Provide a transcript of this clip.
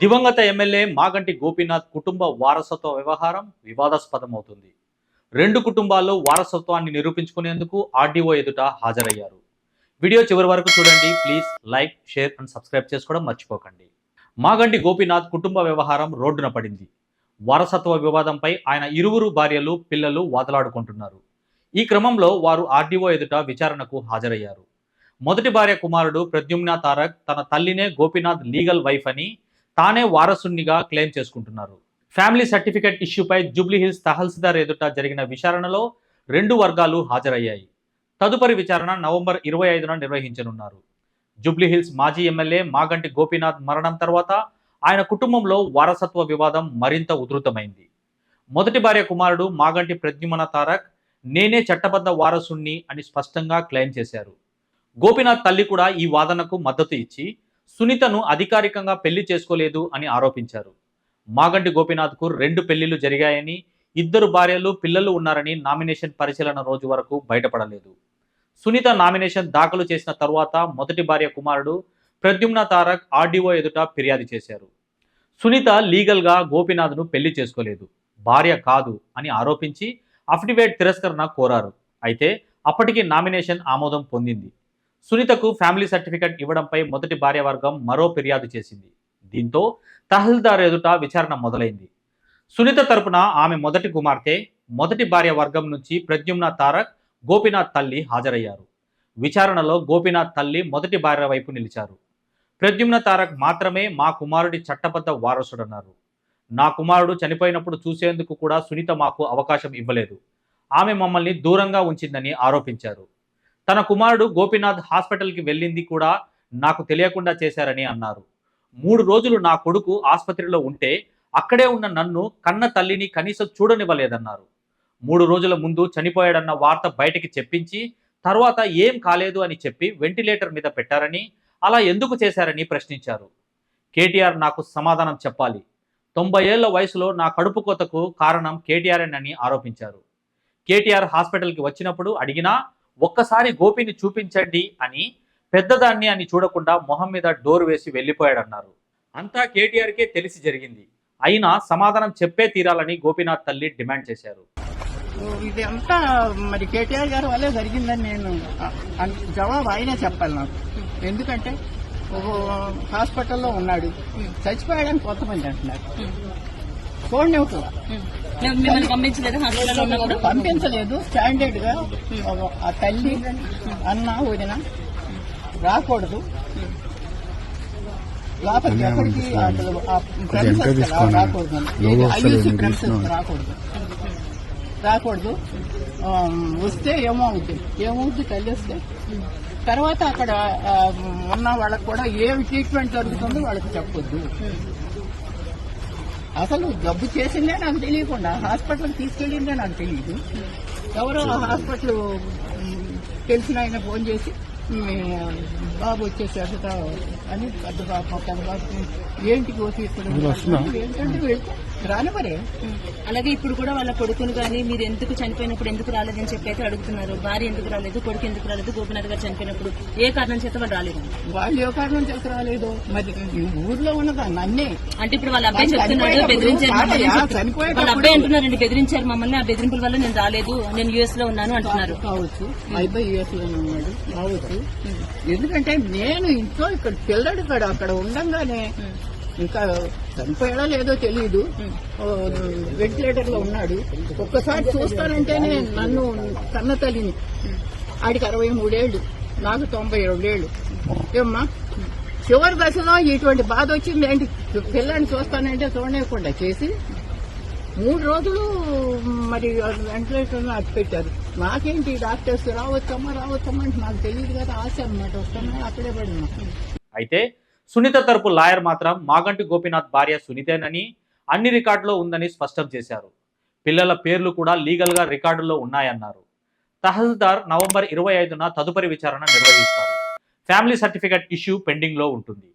దివంగత ఎమ్మెల్యే మాగంటి గోపీనాథ్ కుటుంబ వారసత్వ వ్యవహారం వివాదాస్పదమవుతుంది. రెండు కుటుంబాల్లో వారసత్వాన్ని నిరూపించుకునేందుకు ఆర్డీఓ ఎదుట హాజరయ్యారు. వీడియో చివరి వరకు చూడండి. Please like share and subscribe చేసుకోవడం మర్చిపోకండి. మాగంటి గోపీనాథ్ కుటుంబ వ్యవహారం రోడ్డున పడింది. వారసత్వ వివాదంపై ఆయన ఇరువురు భార్యలు పిల్లలు వాదలాడుకుంటున్నారు. ఈ క్రమంలో వారు ఆర్డీఓ ఎదుట విచారణకు హాజరయ్యారు. మొదటి భార్య కుమారుడు ప్రద్యుమ్న తారక్ తన తల్లినే గోపీనాథ్ లీగల్ వైఫ్ అని తానే వారసునిగా క్లెయిమ్ చేసుకుంటున్నారు. ఫ్యామిలీ సర్టిఫికెట్ ఇష్యూపై జూబ్లీహిల్స్ తహసీల్దార్ ఎదుట జరిగిన విచారణలో రెండు వర్గాలు హాజరయ్యాయి. తదుపరి విచారణ నవంబర్ ఇరవై ఐదున నిర్వహించనున్నారు. జూబ్లీహిల్స్ మాజీ ఎమ్మెల్యే మాగంటి గోపీనాథ్ మరణం తర్వాత ఆయన కుటుంబంలో వారసత్వ వివాదం మరింత ఉధృతమైంది. మొదటి భార్య కుమారుడు మాగంటి ప్రద్యుమన తారక్ నేనే చట్టబద్ధ వారసుణ్ణి అని స్పష్టంగా క్లెయిమ్ చేశారు. గోపీనాథ్ తల్లి కూడా ఈ వాదనకు మద్దతు ఇచ్చి సునీతను అధికారికంగా పెళ్ళి చేసుకోలేదు అని ఆరోపించారు. మాగంటి గోపీనాథ్కు రెండు పెళ్ళిళ్ళు జరిగాయని ఇద్దరు భార్యలు పిల్లలు ఉన్నారని నామినేషన్ పరిశీలన రోజు వరకు బయటపడలేదు. సునీత నామినేషన్ దాఖలు చేసిన తరువాత మొదటి భార్య కుమారుడు ప్రద్యుమ్న తారక్ ఆర్డీఓ ఎదుట ఫిర్యాదు చేశారు. సునీత లీగల్గా గోపీనాథ్ను పెళ్ళి చేసుకోలేదు. భార్య కాదు అని ఆరోపించి అఫిడవిట్ తిరస్కరణ కోరారు. అయితే అప్పటికి నామినేషన్ ఆమోదం పొందింది. సునీతకు ఫ్యామిలీ సర్టిఫికెట్ ఇవ్వడంపై మొదటి భార్యవర్గం మరో ఫిర్యాదు చేసింది. దీంతో తహసీల్దార్ ఎదుట విచారణ మొదలైంది. సునీత తరపున ఆమె మొదటి కుమార్తె మొదటి భార్య వర్గం నుంచి ప్రద్యుమ్న తారక్ గోపీనాథ్ తల్లి హాజరయ్యారు. విచారణలో గోపీనాథ్ తల్లి మొదటి భార్య వైపు నిలిచారు. ప్రద్యుమ్న తారక్ మాత్రమే మా కుమారుడి చట్టబద్ధ వారసుడన్నారు. నా కుమారుడు చనిపోయినప్పుడు చూసేందుకు కూడా సునీత మాకు అవకాశం ఇవ్వలేదు. ఆమె మమ్మల్ని దూరంగా ఉంచిందని ఆరోపించారు. తన కుమారుడు గోపీనాథ్ హాస్పిటల్కి వెళ్ళింది కూడా నాకు తెలియకుండా చేశారని అన్నారు. మూడు రోజులు నా కొడుకు ఆసుపత్రిలో ఉంటే అక్కడే ఉన్న నన్ను కన్న తల్లిని కనీసం చూడనివ్వలేదన్నారు. మూడు రోజుల ముందు చనిపోయాడన్న వార్త బయటకి చెప్పించి తర్వాత ఏం కాలేదు అని చెప్పి వెంటిలేటర్ మీద పెట్టారని అలా ఎందుకు చేశారని ప్రశ్నించారు. కేటీఆర్ నాకు సమాధానం చెప్పాలి. తొంభై ఏళ్ళ వయసులో నా కడుపు కోతకు కారణం కేటీఆర్ అని ఆరోపించారు. కేటీఆర్ హాస్పిటల్కి వచ్చినప్పుడు అడిగినా ఒక్కసారి గోపిని చూపించండి అని పెద్దదాన్ని అని చూడకుండా మొహం మీద డోర్ వేసి వెళ్ళిపోయాడన్నారు. అంతా కేటీఆర్కే తెలిసి జరిగింది. అయినా సమాధానం చెప్పే తీరాలని గోపీనాథ్ తల్లి డిమాండ్ చేశారు. ఇది అంతా మరి కేటీఆర్ గారి వల్లే జరిగిందని నేను జవాబు ఆయనే చెప్పాలి నాకు. ఎందుకంటే హాస్పిటల్లో ఉన్నాడు. చచ్చిపోయాడని కొంతమంది అంటున్నారు. చూడనివ్వట్లా మిమ్మల్ని పంపించలేదు హాస్పిటల్లో ఉన్నప్పుడు. పంపించలేదు. స్టాండర్డ్గా ఆ తల్లి అన్న వదిన రాకూడదు. లోపలికి ఎక్కడికి రాకూడదు. ఐయూసీ. రాకూడదు. రాకూడదు. వస్తే ఏమవుద్ది? ఏమవుద్ది తల్లి వస్తే? తర్వాత అక్కడ ఉన్న వాళ్ళకి కూడా ఏమి ట్రీట్మెంట్ జరుగుతుందో వాళ్ళకి చెప్పొద్దు. అసలు జబ్బు చేసిందే నాకు తెలియకుండా హాస్పిటల్కి తీసుకెళ్ళిందే నాకు తెలియదు ఎవరో హాస్పిటల్ తెలిసిన ఆయన ఫోన్ చేసి బాబు వచ్చేసాడు అని పెద్ద బాబు పెద్ద బాబు ఏంటి కోసి ఇక్కడ? ఏంటంటే వెళ్తే రాని మరే. అలాగే ఇప్పుడు కూడా వాళ్ళ కొడుకును కానీ మీరు ఎందుకు చనిపోయినప్పుడు ఎందుకు రాలేదని చెప్పి అయితే అడుగుతున్నారు. భార్య ఎందుకు రాలేదు కొడుకు ఎందుకు రాలేదు గోపినాథ్ గారు చనిపోయినప్పుడు ఏ కారణం చేత వాళ్ళు రాలేదు? వాళ్ళు ఏ కారణం చేసి రాలేదు? మరి ఊర్లో ఉన్నదా? నన్నే. అంటే ఇప్పుడు వాళ్ళ అబ్బాయి చెప్తున్నాడు బెదిరించారు వాళ్ళ అబ్బాయి అంటున్నారండి బెదిరించారు మమ్మల్ని ఆ బెదిరింపుల వల్ల నేను రాలేదు నేను యుఎస్లో ఉన్నాను అంటున్నారు. కావచ్చు. అయిపోయి యూఎస్లో ఉన్నాడు కావచ్చు. ఎందుకంటే నేను ఇంట్లో ఇక్కడ పిల్లడు అక్కడ ఉండంగానే ఇంకా చనిపోయాడో లేదో తెలియదు వెంటిలేటర్లో ఉన్నాడు. ఒక్కసారి చూస్తానంటేనే నన్ను కన్న తల్లిని. ఆడికి అరవై మూడేళ్ళు నాకు తొంభై రెండేళ్ళు ఏమ్మా చివరి దశలో ఇటువంటి బాధ వచ్చింది ఏంటి? పిల్లని చూస్తానంటే చూడలేకుండా చేసి మూడు రోజులు మరి వెంటిలేటర్ అటు పెట్టారు నాకేంటి డాక్టర్స్ రావచ్చమ్మా రావచ్చమ్మా అంటే నాకు తెలియదు కదా ఆశ అనమాట వస్తాను అక్కడే పడినా అయితే సునీత తరపు లాయర్ మాత్రం మాగంటి గోపీనాథ్ భార్య సునీతేనని అన్ని రికార్డులో ఉందని స్పష్టం చేశారు. పిల్లల పేర్లు కూడా లీగల్గా రికార్డుల్లో ఉన్నాయన్నారు. తహసీల్దార్ నవంబర్ ఇరవై ఐదున తదుపరి విచారణ నిర్వహిస్తారు. ఫ్యామిలీ సర్టిఫికెట్ ఇష్యూ పెండింగ్లో ఉంటుంది.